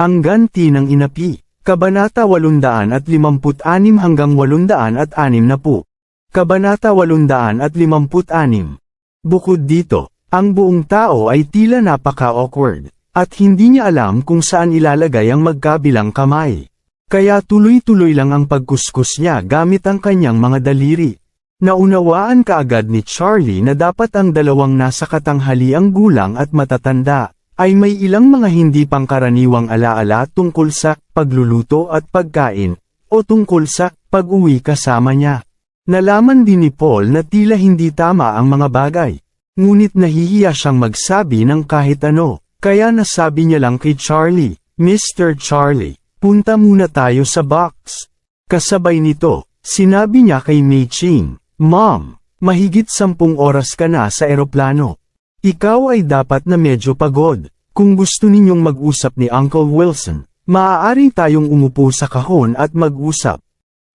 Ang ganti ng inapi, Kabanata 856 hanggang 860 na po. Kabanata 856. Bukod dito, ang buong tao ay tila napaka-awkward, at hindi niya alam kung saan ilalagay ang magkabilang kamay. Kaya tuloy-tuloy lang ang pagkuskus niya gamit ang kanyang mga daliri. Naunawaan kaagad ni Charlie na dapat ang dalawang nasa katanghaliang gulang at matatanda, ay may ilang mga hindi pangkaraniwang alaala tungkol sa pagluluto at pagkain, o tungkol sa pag-uwi kasama niya. Nalaman din ni Paul na tila hindi tama ang mga bagay. Ngunit nahihiya siyang magsabi ng kahit ano, kaya nasabi niya lang kay Charlie, Mr. Charlie, punta muna tayo sa box. Kasabay nito, sinabi niya kay Mei Ching, Mom, mahigit sampung oras ka na sa eroplano. Ikaw ay dapat na medyo pagod. Kung gusto ninyong mag-usap ni Uncle Wilson, maaari tayong umupo sa kahon at mag-usap.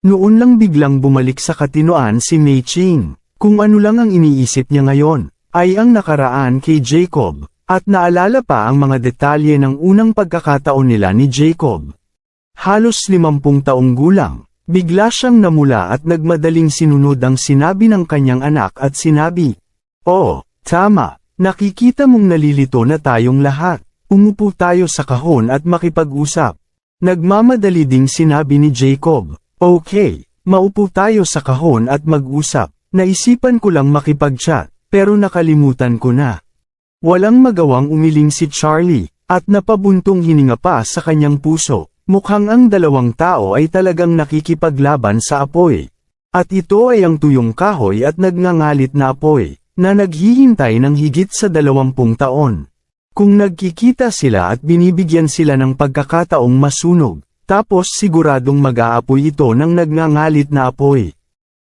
Noon lang biglang bumalik sa katinoan si Mei Ching. Kung ano lang ang iniisip niya ngayon, ay ang nakaraan kay Jacob, at naalala pa ang mga detalye ng unang pagkakataon nila ni Jacob. Halos limampung taong gulang, bigla siyang namula at nagmadaling sinunod ang sinabi ng kanyang anak at sinabi, Oo, tama, nakikita mong nalilito na tayong lahat, umupo tayo sa kahon at makipag-usap. Nagmamadali ding sinabi ni Jacob, Okay, maupo tayo sa kahon at mag-usap, naisipan ko lang makipag-chat, pero nakalimutan ko na. Walang magawang umiling si Charlie, at napabuntong hininga pa sa kanyang puso. Mukhang ang dalawang tao ay talagang nakikipaglaban sa apoy. At ito ay ang tuyong kahoy at nagngangalit na apoy, na naghihintay ng higit sa dalawampung taon. Kung nagkikita sila at binibigyan sila ng pagkakataong masunog, tapos siguradong mag-aapoy ito ng nagngangalit na apoy.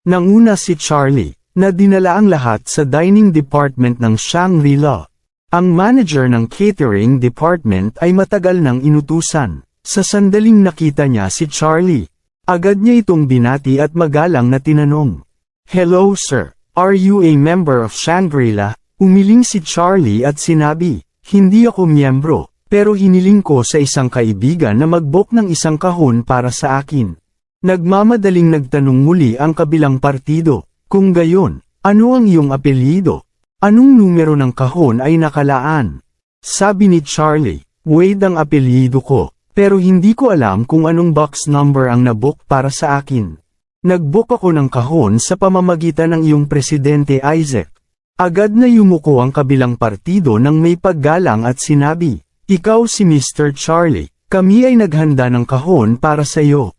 Nanguna si Charlie, na dinala ang lahat sa dining department ng Shangri-La. Ang manager ng catering department ay matagal nang inutusan. Sa sandaling nakita niya si Charlie, agad niya itong binati at magalang na tinanong. Hello sir, are you a member of Shangri-La? Umiling si Charlie at sinabi, hindi ako miyembro, pero hiniling ko sa isang kaibigan na mag-book ng isang kahon para sa akin. Nagmamadaling nagtanong muli ang kabilang partido, kung gayon, ano ang iyong apelyido? Anong numero ng kahon ay nakalaan? Sabi ni Charlie, Wade ang apelyido ko, pero hindi ko alam kung anong box number ang nabook para sa akin. Nagbook ako ng kahon sa pamamagitan ng iyong presidente Isaac. Agad na yumuko ang kabilang partido ng may paggalang at sinabi, Ikaw si Mr. Charlie, kami ay naghanda ng kahon para sa iyo.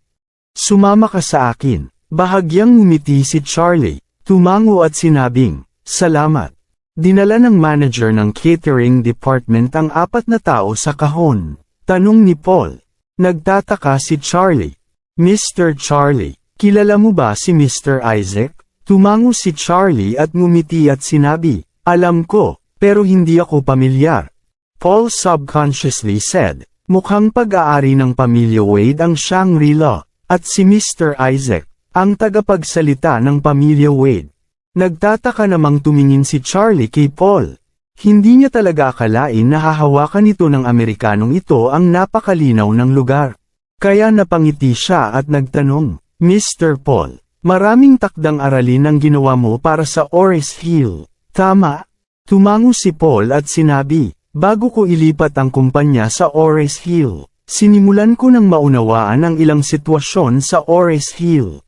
Sumama ka sa akin. Bahagyang ngumiti si Charlie, tumango at sinabing, Salamat. Dinala ng manager ng catering department ang apat na tao sa kahon. Tanong ni Paul. Nagtataka si Charlie. Mr. Charlie, kilala mo ba si Mr. Isaac? Tumango si Charlie at ngumiti at sinabi, Alam ko, pero hindi ako pamilyar. Paul subconsciously said, Mukhang pag-aari ng pamilya Wade ang Shangri-La, at si Mr. Isaac, ang tagapagsalita ng pamilya Wade. Nagtataka namang tumingin si Charlie kay Paul. Hindi niya talaga akalain na hahawakan ito ng Amerikanong ito ang napakalinaw ng lugar. Kaya napangiti siya at nagtanong, Mr. Paul, maraming takdang aralin ang ginawa mo para sa Oris Hill. Tama? Tumango si Paul at sinabi, bago ko ilipat ang kumpanya sa Oris Hill, sinimulan ko ng maunawaan ang ilang sitwasyon sa Oris Hill.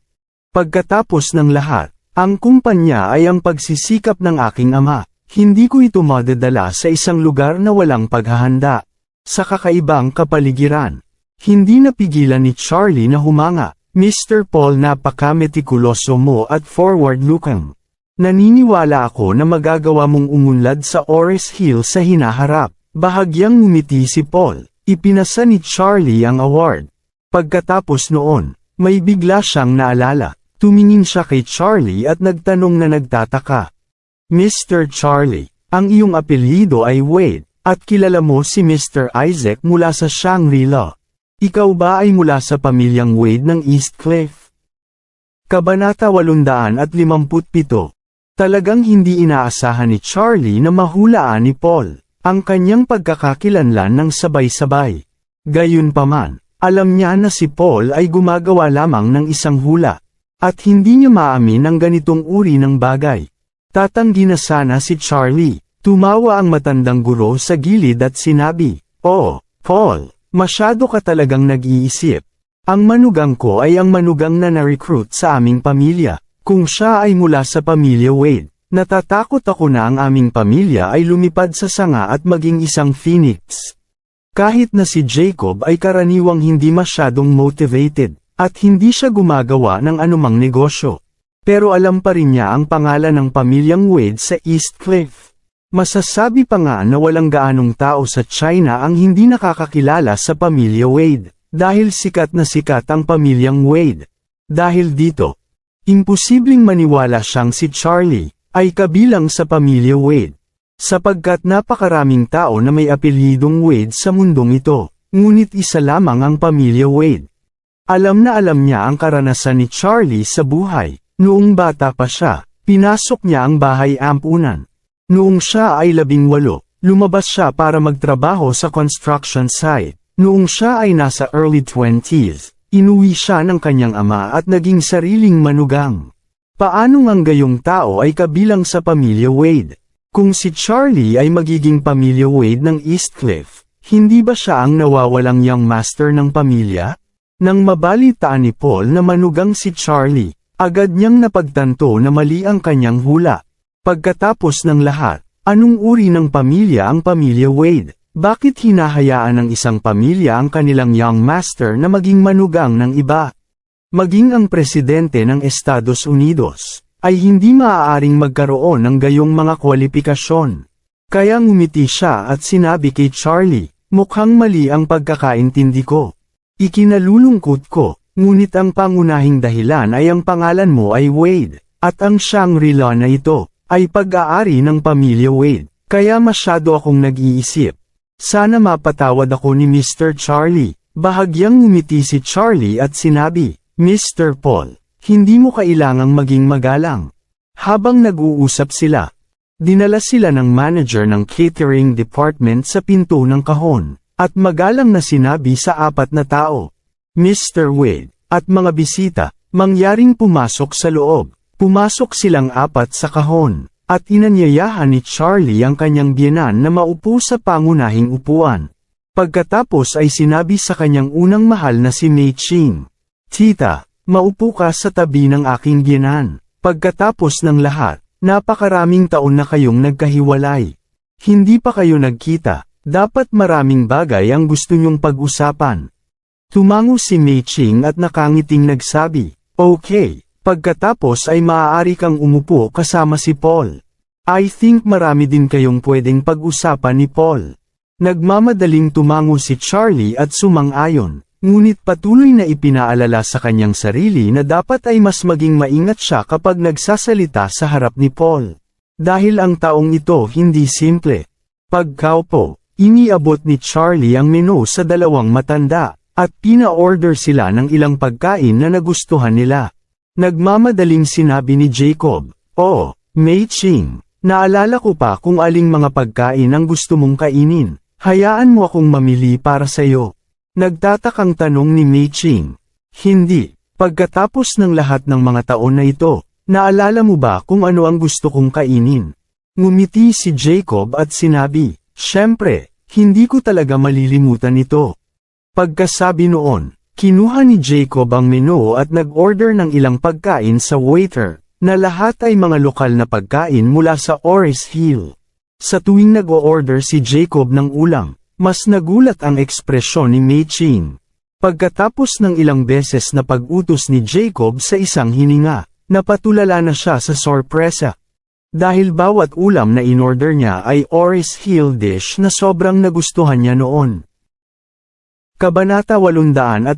Pagkatapos ng lahat, ang kumpanya ay ang pagsisikap ng aking ama. Hindi ko ito madadala sa isang lugar na walang paghahanda. Sa kakaibang kapaligiran. Hindi napigilan ni Charlie na humanga. Mr. Paul napaka-metikuloso mo at forward-looking. Naniniwala ako na magagawa mong umunlad sa Oris Hill sa hinaharap. Bahagyang ngumiti si Paul. Ipinasa ni Charlie ang award. Pagkatapos noon, may bigla siyang naalala. Tumingin siya kay Charlie at nagtanong na nagtataka. Mr. Charlie, ang iyong apelyido ay Wade, at kilala mo si Mr. Isaac mula sa Shangri-La. Ikaw ba ay mula sa pamilyang Wade ng East Cliff? Kabanata 857 Talagang hindi inaasahan ni Charlie na mahulaan ni Paul, ang kanyang pagkakakilanlan ng sabay-sabay. Gayunpaman, alam niya na si Paul ay gumagawa lamang ng isang hula, at hindi niya maamin ang ganitong uri ng bagay. Tatanggi na sana si Charlie, tumawa ang matandang guro sa gilid at sinabi, Oh, Paul, masyado ka talagang nag-iisip. Ang manugang ko ay ang manugang na na-recruit sa aming pamilya. Kung siya ay mula sa pamilya Wade, natatakot ako na ang aming pamilya ay lumipad sa sanga at maging isang phoenix. Kahit na si Jacob ay karaniwang hindi masyadong motivated, at hindi siya gumagawa ng anumang negosyo. Pero alam pa rin niya ang pangalan ng pamilyang Wade sa East Cliff. Masasabi pa nga na walang gaanong tao sa China ang hindi nakakakilala sa pamilya Wade, dahil sikat na sikat ang pamilyang Wade. Dahil dito, imposibleng maniwala siyang si Charlie, ay kabilang sa pamilya Wade. Sapagkat napakaraming tao na may apelyidong Wade sa mundong ito, ngunit isa lamang ang pamilya Wade. Alam na alam niya ang karanasan ni Charlie sa buhay. Noong bata pa siya, pinasok niya ang bahay ampunan. Noong siya ay labing walo, lumabas siya para magtrabaho sa construction site. Noong siya ay nasa early 20s, inuwi siya ng kanyang ama at naging sariling manugang. Paano ang gayong tao ay kabilang sa pamilya Wade? Kung si Charlie ay magiging pamilya Wade ng East Cliff, hindi ba siya ang nawawalang young master ng pamilya? Nang mabalitaan ni Paul na manugang si Charlie, agad niyang napagtanto na mali ang kanyang hula. Pagkatapos ng lahat, anong uri ng pamilya ang pamilya Wade? Bakit hinahayaan ng isang pamilya ang kanilang young master na maging manugang ng iba? Maging ang presidente ng Estados Unidos, ay hindi maaaring magkaroon ng gayong mga kwalifikasyon. Kaya ngumiti siya at sinabi kay Charlie, mukhang mali ang pagkakaintindi ko. Ikinalulungkot ko, ngunit ang pangunahing dahilan ay ang pangalan mo ay Wade, at ang Shangri-La na ito, ay pag-aari ng pamilya Wade, kaya masyado akong nag-iisip. Sana mapatawad ako ni Mr. Charlie. Bahagyang ngumiti si Charlie at sinabi, Mr. Paul, hindi mo kailangang maging magalang. Habang nag-uusap sila, dinala sila ng manager ng catering department sa pinto ng kahon, at magalang na sinabi sa apat na tao, Mr. Wade, at mga bisita, mangyaring pumasok sa loob. Pumasok silang apat sa kahon, at inanyayahan ni Charlie ang kanyang biyenan na maupo sa pangunahing upuan. Pagkatapos ay sinabi sa kanyang unang mahal na si Mei Ching, Tita, maupo ka sa tabi ng aking biyenan. Pagkatapos ng lahat, napakaraming taon na kayong nagkahiwalay. Hindi pa kayo nagkita, dapat maraming bagay ang gusto nyong pag-usapan. Tumango si Mei Ching at nakangiting nagsabi, Okay, pagkatapos ay maaari kang umupo kasama si Paul. I think marami din kayong pwedeng pag-usapan ni Paul. Nagmamadaling tumango si Charlie at sumang-ayon, ngunit patuloy na ipinaalala sa kanyang sarili na dapat ay mas maging maingat siya kapag nagsasalita sa harap ni Paul. Dahil ang taong ito hindi simple. Pagkaupo, iniabot ni Charlie ang menu sa dalawang matanda, at pina-order sila ng ilang pagkain na nagustuhan nila. Nagmamadaling sinabi ni Jacob, Oh, Mei Ching, naalala ko pa kung aling mga pagkain ang gusto mong kainin. Hayaan mo akong mamili para sa'yo. Nagtatakang tanong ni Mei Ching. Hindi. Pagkatapos ng lahat ng mga taon na ito, naalala mo ba kung ano ang gusto kong kainin? Ngumiti si Jacob at sinabi, Siyempre, hindi ko talaga malilimutan ito. Pagkasabi noon, kinuha ni Jacob ang menu at nag-order ng ilang pagkain sa waiter, na lahat ay mga lokal na pagkain mula sa Oris Hill. Sa tuwing nag-o-order si Jacob ng ulam, mas nagulat ang ekspresyon ni Mei Ching. Pagkatapos ng ilang beses na pag-utos ni Jacob sa isang hininga, napatulala na siya sa sorpresa. Dahil bawat ulam na inorder niya ay Oris Hill dish na sobrang nagustuhan niya noon. Kabanata 858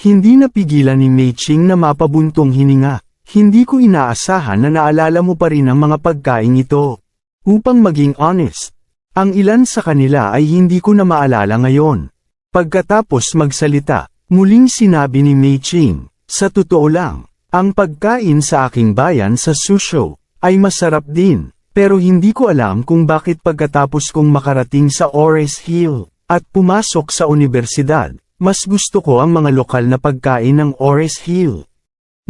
Hindi napigilan ni Mei Ching na mapabuntong hininga. Hindi ko inaasahan na naalala mo pa rin ang mga pagkain ito. Upang maging honest, ang ilan sa kanila ay hindi ko na maalala ngayon. Pagkatapos magsalita, muling sinabi ni Mei Ching, sa totoo lang, ang pagkain sa aking bayan sa Susho, ay masarap din, pero hindi ko alam kung bakit pagkatapos kong makarating sa Ores Hill, at pumasok sa universidad, mas gusto ko ang mga lokal na pagkain ng Ores Hill.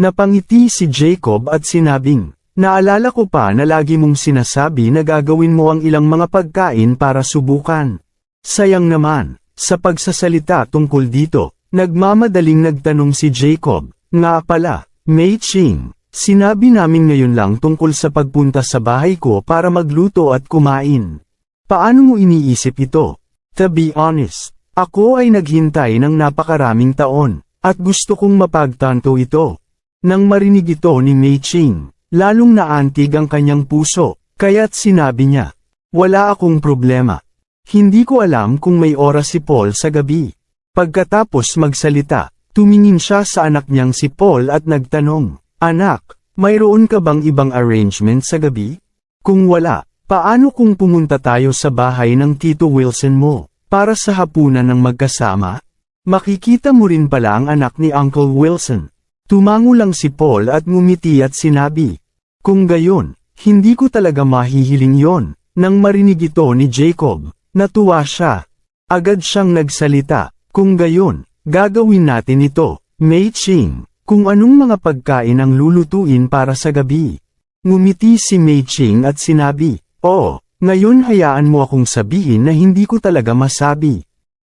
Napangiti si Jacob at sinabing, Naalala ko pa na lagi mong sinasabi na gagawin mo ang ilang mga pagkain para subukan. Sayang naman, sa pagsasalita tungkol dito, nagmamadaling nagtanong si Jacob, nga pala, Mei Ching, sinabi namin ngayon lang tungkol sa pagpunta sa bahay ko para magluto at kumain. Paano mo iniisip ito? To be honest, ako ay naghintay ng napakaraming taon, at gusto kong mapagtanto ito. Nang marinig ito ni Mei Ching, lalong naantig ang kanyang puso, kaya't sinabi niya, wala akong problema. Hindi ko alam kung may oras si Paul sa gabi. Pagkatapos magsalita, tumingin siya sa anak niyang si Paul at nagtanong, Anak, mayroon ka bang ibang arrangement sa gabi? Kung wala, paano kung pumunta tayo sa bahay ng Tito Wilson mo, para sa hapunan ng magkasama? Makikita mo rin pala ang anak ni Uncle Wilson. Tumango lang si Paul at ngumiti at sinabi, Kung gayon, hindi ko talaga mahihiling yon. Nang marinig ito ni Jacob, natuwa siya. Agad siyang nagsalita, kung gayon, gagawin natin ito, Mei Ching, kung anong mga pagkain ang lulutuin para sa gabi. Ngumiti si Mei Ching at sinabi, Oo, ngayon hayaan mo akong sabihin na hindi ko talaga masabi.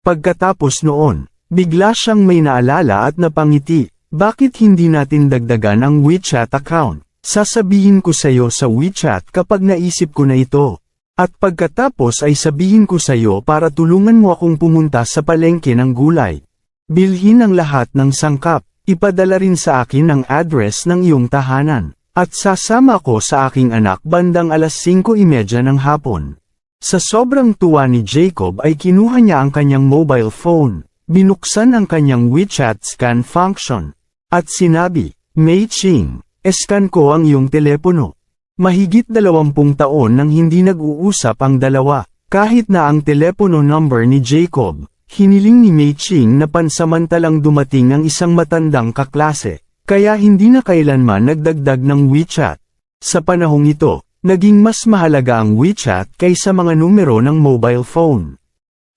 Pagkatapos noon, bigla siyang may naalala at napangiti, bakit hindi natin dagdagan ang WeChat account? Sasabihin ko sayo sa WeChat kapag naisip ko na ito. At pagkatapos ay sabihin ko sayo para tulungan mo akong pumunta sa palengke ng gulay. Bilhin ang lahat ng sangkap, ipadala rin sa akin ang address ng iyong tahanan. At sasama ko sa aking anak bandang alas 5.30 ng hapon. Sa sobrang tuwa ni Jacob ay kinuha niya ang kanyang mobile phone, binuksan ang kanyang WeChat scan function, at sinabi, Mei Ching, eskan ko ang iyong telepono. Mahigit dalawampung taon nang hindi nag-uusap ang dalawa, kahit na ang telepono number ni Jacob, hiniling ni Mei Ching na pansamantalang dumating ang isang matandang kaklase, kaya hindi na kailanman nagdagdag ng WeChat. Sa panahong ito, naging mas mahalaga ang WeChat kaysa mga numero ng mobile phone.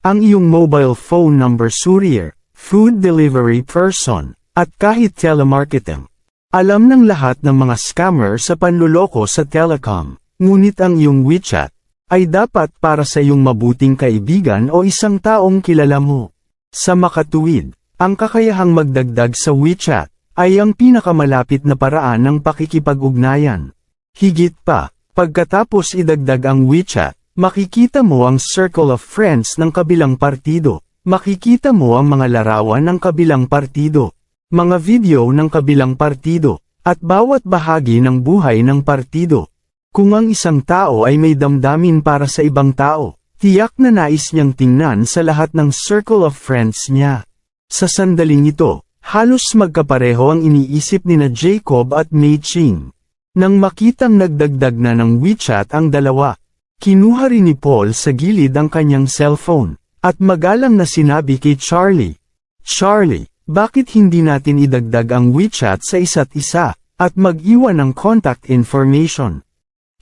Ang iyong mobile phone number Surrier, food delivery person, at kahit telemarketing. Alam ng lahat ng mga scammer sa panluloko sa telecom, ngunit ang iyong WeChat, ay dapat para sa iyong mabuting kaibigan o isang taong kilala mo. Sa makatuwid, ang kakayahang magdagdag sa WeChat, ay ang pinakamalapit na paraan ng pakikipag-ugnayan. Higit pa, pagkatapos idagdag ang WeChat, makikita mo ang circle of friends ng kabilang partido, makikita mo ang mga larawan ng kabilang partido, mga video ng kabilang partido, at bawat bahagi ng buhay ng partido. Kung ang isang tao ay may damdamin para sa ibang tao, tiyak na nais niyang tingnan sa lahat ng circle of friends niya. Sa sandaling ito, Halos magkapareho ang iniisip ni na Jacob at Mei Ching. Nang makitang nagdagdag na ng WeChat ang dalawa, kinuha rin ni Paul sa gilid ang kanyang cellphone, at magalang na sinabi kay Charlie, Charlie, bakit hindi natin idagdag ang WeChat sa isa't isa, at mag-iwan ng contact information?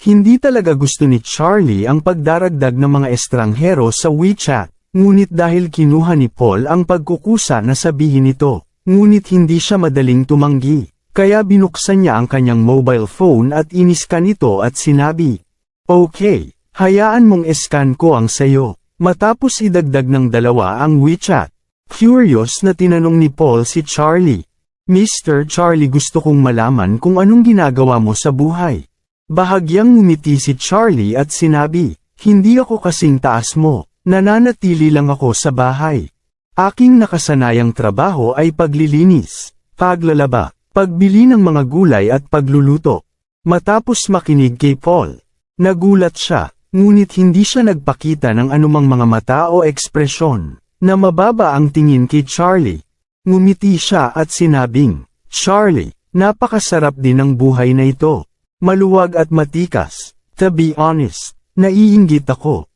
Hindi talaga gusto ni Charlie ang pagdaragdag ng mga estranghero sa WeChat, ngunit dahil kinuha ni Paul ang pagkukusa na sabihin ito, Ngunit hindi siya madaling tumanggi, kaya binuksan niya ang kanyang mobile phone at iniskan ito at sinabi, Okay, hayaan mong eskan ko ang sayo. Matapos idagdag ng dalawa ang WeChat. Curious na tinanong ni Paul si Charlie. Mr. Charlie gusto kong malaman kung anong ginagawa mo sa buhay. Bahagyang ngumiti si Charlie at sinabi, hindi ako kasing taas mo, nananatili lang ako sa bahay. Aking nakasanayang trabaho ay paglilinis, paglalaba, pagbili ng mga gulay at pagluluto. Matapos makinig kay Paul, nagulat siya, ngunit hindi siya nagpakita ng anumang mga mata o ekspresyon. na mababa ang tingin kay Charlie. Ngumiti siya at sinabing, Charlie, napakasarap din ng buhay na ito. Maluwag at matikas. To be honest, naiinggit ako.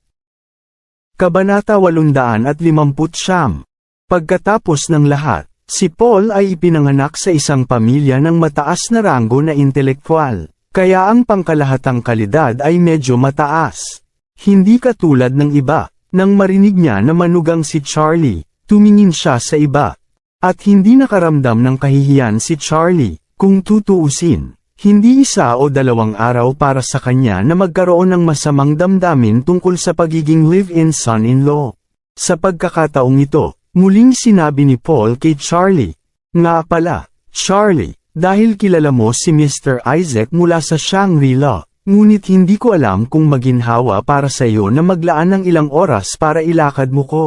Kabanata 850 Pagkatapos ng lahat, si Paul ay ipinanganak sa isang pamilya ng mataas na ranggo na intelektual, kaya ang pangkalahatang kalidad ay medyo mataas. Hindi katulad ng iba, nang marinig niya na manugang si Charlie, tumingin siya sa iba. At hindi nakaramdam ng kahihiyan si Charlie, kung tutuusin. Hindi isa o dalawang araw para sa kanya na magkaroon ng masamang damdamin tungkol sa pagiging live-in son-in-law. Sa pagkakataong ito, muling sinabi ni Paul kay Charlie, Nga pala, Charlie, dahil kilala mo si Mr. Isaac mula sa Shangri-La, ngunit hindi ko alam kung maginhawa para sa iyo na maglaan ng ilang oras para ilakad mo ko.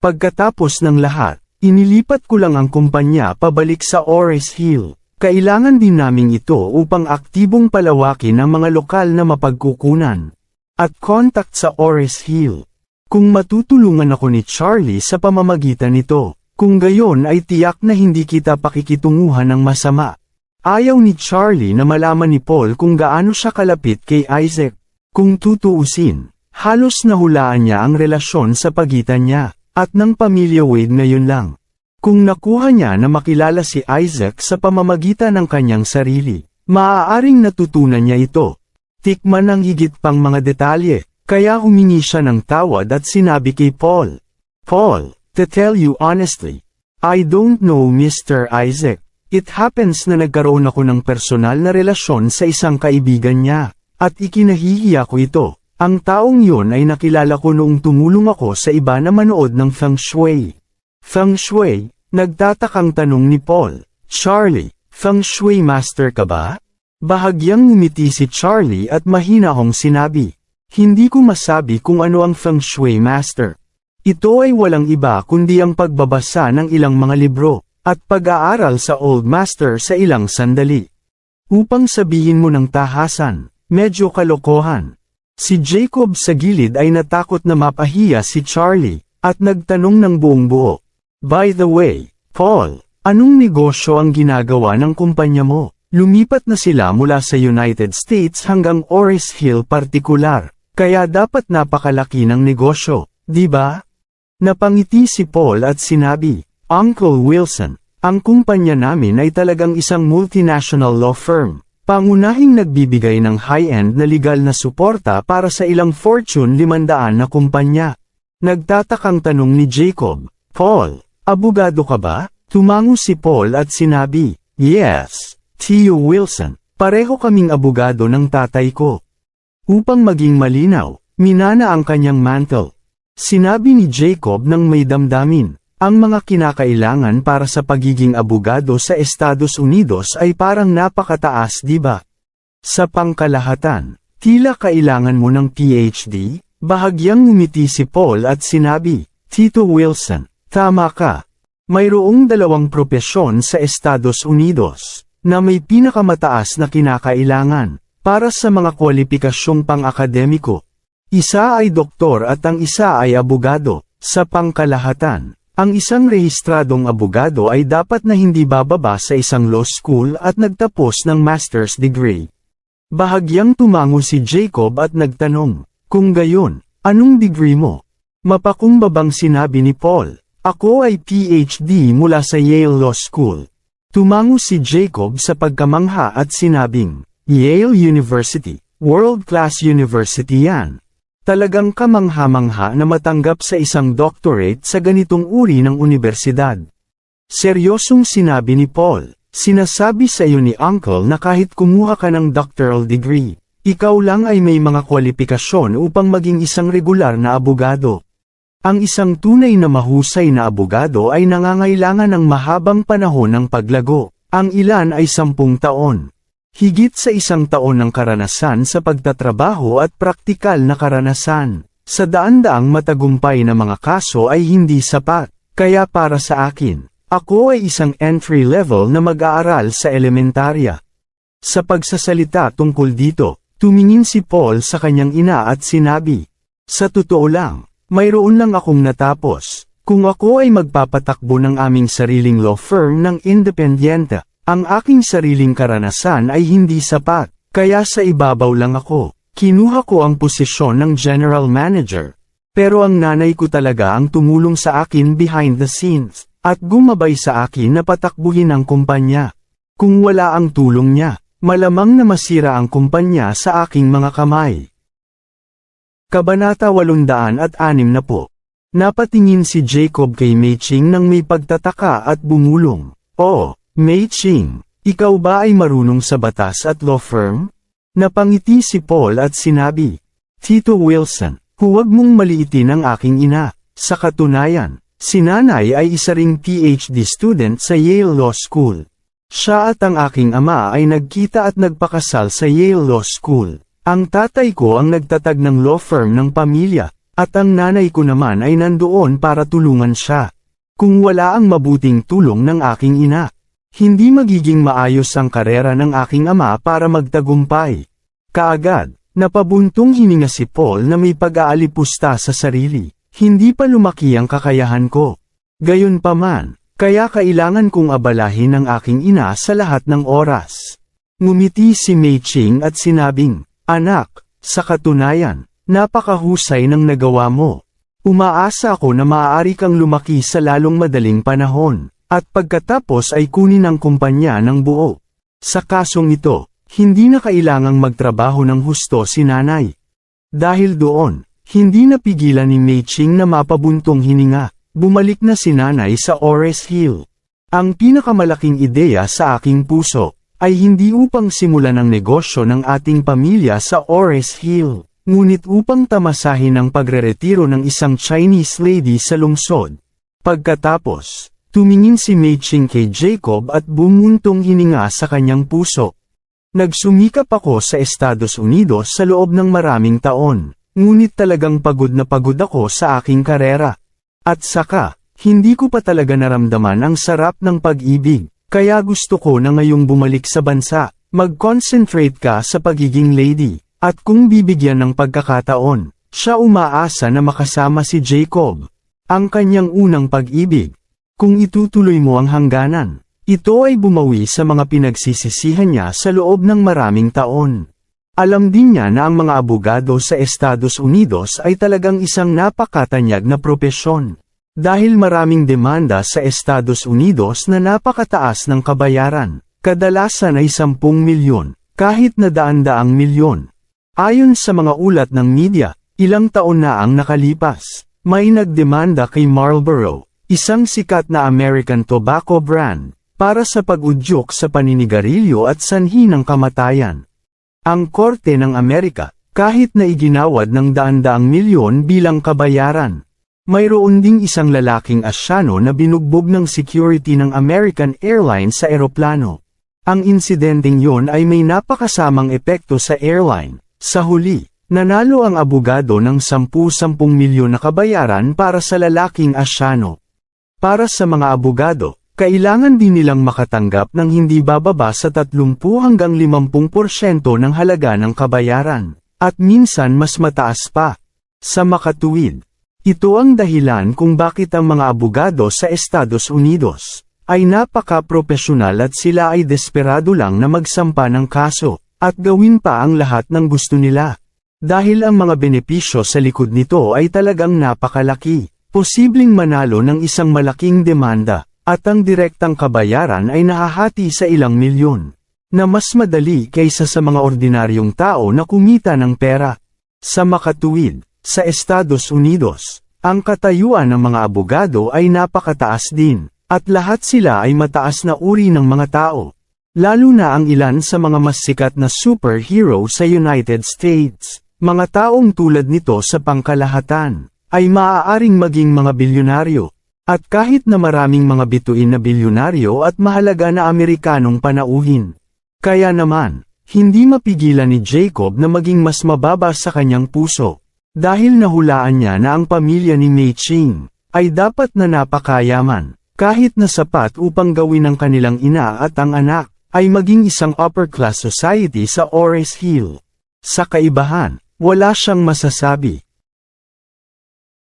Pagkatapos ng lahat, inilipat ko lang ang kumpanya pabalik sa Ores Hill. Kailangan din naming ito upang aktibong palawakin ang mga lokal na mapagkukunan. At contact sa Ores Hill. Kung matutulungan ako ni Charlie sa pamamagitan nito, kung gayon ay tiyak na hindi kita pakikitunguhan ng masama. Ayaw ni Charlie na malaman ni Paul kung gaano siya kalapit kay Isaac. Kung tutuusin, halos nahulaan niya ang relasyon sa pagitan niya, at ng pamilya Wade ngayon lang. Kung nakuha niya na makilala si Isaac sa pamamagitan ng kanyang sarili, maaaring natutunan niya ito. Tikman ang higit pang mga detalye, kaya humingi siya ng tawad at sinabi kay Paul. Paul, to tell you honestly, I don't know Mr. Isaac. It happens na nagkaroon ako ng personal na relasyon sa isang kaibigan niya, at ikinahihiya ko ito. Ang taong yun ay nakilala ko noong tumulong ako sa iba na manood ng Feng Shui. Feng Shui, nagtatakang tanong ni Paul. Charlie, Feng Shui master ka ba? Bahagyang ngumiti si Charlie at mahina hong sinabi. Hindi ko masabi kung ano ang Feng Shui master. Ito ay walang iba kundi ang pagbabasa ng ilang mga libro, at pag-aaral sa Old Master sa ilang sandali. Upang sabihin mo ng tahasan, medyo kalokohan. Si Jacob sa gilid ay natakot na mapahiya si Charlie, at nagtanong ng buong buo. By the way, Paul, anong negosyo ang ginagawa ng kumpanya mo? Lumipat na sila mula sa United States hanggang Oris Hill partikular, kaya dapat napakalaki ng negosyo, di ba? Napangiti si Paul at sinabi, Uncle Wilson, ang kumpanya namin ay talagang isang multinational law firm, pangunahing nagbibigay ng high-end na legal na suporta para sa ilang Fortune 500 na kumpanya. Nagtatakang tanong ni Jacob, Paul, abogado ka ba? Tumango si Paul at sinabi, Yes, Tio Wilson, pareho kaming abogado ng tatay ko. Upang maging malinaw, minana ang kanyang mantle. Sinabi ni Jacob ng may damdamin, ang mga kinakailangan para sa pagiging abogado sa Estados Unidos ay parang napakataas di ba? Sa pangkalahatan, tila kailangan mo ng PhD? Bahagyang ngumiti si Paul at sinabi, Tito Wilson, tama ka. Mayroong dalawang propesyon sa Estados Unidos na may pinakamataas na kinakailangan para sa mga kwalipikasyong pang-akademiko. Isa ay doktor at ang isa ay abogado. Sa pangkalahatan, ang isang rehistradong abogado ay dapat na hindi bababa sa isang law school at nagtapos ng master's degree. Bahagyang tumango si Jacob at nagtanong, kung gayon, anong degree mo? Mapakumbabang sinabi ni Paul, ako ay PhD mula sa Yale Law School. Tumango si Jacob sa pagkamangha at sinabing, Yale University, world-class university yan. Talagang kamangha-mangha na matanggap sa isang doctorate sa ganitong uri ng universidad. Seryosong sinabi ni Paul, sinasabi sa iyo ni Uncle na kahit kumuha ka ng doctoral degree, ikaw lang ay may mga kwalifikasyon upang maging isang regular na abogado. Ang isang tunay na mahusay na abogado ay nangangailangan ng mahabang panahon ng paglago. Ang ilan ay sampung taon. Higit sa isang taon ng karanasan sa pagtatrabaho at praktikal na karanasan. Sa daan-daang matagumpay na mga kaso ay hindi sapat. Kaya para sa akin, ako ay isang entry level na mag-aaral sa elementarya. Sa pagsasalita tungkol dito, tumingin si Paul sa kanyang ina at sinabi, Sa totoo lang, mayroon lang akong natapos, Kung ako ay magpapatakbo ng aming sariling law firm ng independyente, ang aking sariling karanasan ay hindi sapat, kaya sa ibabaw lang ako. Kinuha ko ang posisyon ng general manager. Pero ang nanay ko talaga ang tumulong sa akin behind the scenes, at gumabay sa akin na patakbuhin ang kumpanya. Kung wala ang tulong niya, malamang na masira ang kumpanya sa aking mga kamay. Kabanata 806 na po. Napatingin si Jacob kay Mei nang may pagtataka at bumulong. Oh, Mei Ching, ikaw ba ay marunong sa batas at law firm? Napangiti si Paul at sinabi, Tito Wilson, huwag mong maliitin ang aking ina. Sa katunayan, si nanay ay isa ring PhD student sa Yale Law School. Siya at ang aking ama ay nagkita at nagpakasal sa Yale Law School. Ang tatay ko ang nagtatag ng law firm ng pamilya, at ang nanay ko naman ay nandoon para tulungan siya. Kung wala ang mabuting tulong ng aking ina, hindi magiging maayos ang karera ng aking ama para magtagumpay. Kaagad, napabuntong hininga si Paul na may pag-aalipusta sa sarili. Hindi pa lumaki ang kakayahan ko. Gayunpaman, kaya kailangan kong abalahin ang aking ina sa lahat ng oras. Ngumiti si Mei Ching at sinabing, Anak, sa katunayan, napakahusay ng nagawa mo. Umaasa ako na maaari kang lumaki sa lalong madaling panahon, at pagkatapos ay kunin ang kumpanya ng buo. Sa kasong ito, hindi na kailangang magtrabaho ng husto si nanay. Dahil doon, hindi napigilan ni Mei Ching na mapabuntong hininga, bumalik na si nanay sa Ores Hill. Ang pinakamalaking ideya sa aking puso, ay hindi upang simulan ang negosyo ng ating pamilya sa Ores Hill, ngunit upang tamasahin ang pagreretiro ng isang Chinese lady sa lungsod. Pagkatapos, tumingin si Mei kay Jacob at bumuntong hininga sa kanyang puso. Nagsumikap ako sa Estados Unidos sa loob ng maraming taon, ngunit talagang pagod na pagod ako sa aking karera. At saka, hindi ko pa talaga naramdaman ang sarap ng pag-ibig. Kaya gusto ko na ngayong bumalik sa bansa, mag-concentrate ka sa pagiging lady, at kung bibigyan ng pagkakataon, siya umaasa na makasama si Jacob. Ang kanyang unang pag-ibig. Kung itutuloy mo ang hangganan, ito ay bumawi sa mga pinagsisisihan niya sa loob ng maraming taon. Alam din niya na ang mga abogado sa Estados Unidos ay talagang isang napakatanyag na propesyon. Dahil maraming demanda sa Estados Unidos na napakataas ng kabayaran, kadalasan ay 10 milyon, kahit na daan-daang milyon. Ayon sa mga ulat ng media, ilang taon na ang nakalipas, may nagdemanda kay Marlboro, isang sikat na American tobacco brand, para sa pag-udyok sa paninigarilyo at sanhi ng kamatayan. Ang Korte ng Amerika, kahit na iginawad ng daan-daang milyon bilang kabayaran, mayroon ding isang lalaking asyano na binugbog ng security ng American Airlines sa eroplano. Ang insidenteng yon ay may napakasamang epekto sa airline. Sa huli, nanalo ang abogado ng 10-10 milyon na kabayaran para sa lalaking asyano. Para sa mga abogado, kailangan din nilang makatanggap ng hindi bababa sa 30 hanggang 50% ng halaga ng kabayaran, at minsan mas mataas pa. Sa makatuwid, ito ang dahilan kung bakit ang mga abogado sa Estados Unidos ay napaka-profesional at sila ay desperado lang na magsampa ng kaso, at gawin pa ang lahat ng gusto nila. Dahil ang mga benepisyo sa likod nito ay talagang napakalaki, posibleng manalo ng isang malaking demanda, at ang direktang kabayaran ay nahahati sa ilang milyon, na mas madali kaysa sa mga ordinaryong tao na kumita ng pera. Sa makatuwid, sa Estados Unidos, ang katayuan ng mga abogado ay napakataas din, at lahat sila ay mataas na uri ng mga tao. Lalo na ang ilan sa mga mas sikat na superhero sa United States, mga taong tulad nito sa pangkalahatan, ay maaaring maging mga bilyonaryo. At kahit na maraming mga bituin na bilyonaryo at mahalaga na Amerikanong panauhin. Kaya naman, hindi mapigilan ni Jacob na maging mas mababa sa kanyang puso. Dahil nahulaan niya na ang pamilya ni Mei Ching ay dapat na napakayaman, kahit na sapat upang gawin ng kanilang ina at ang anak, ay maging isang upper-class society sa Ores Hill. Sa kaibahan, wala siyang masasabi,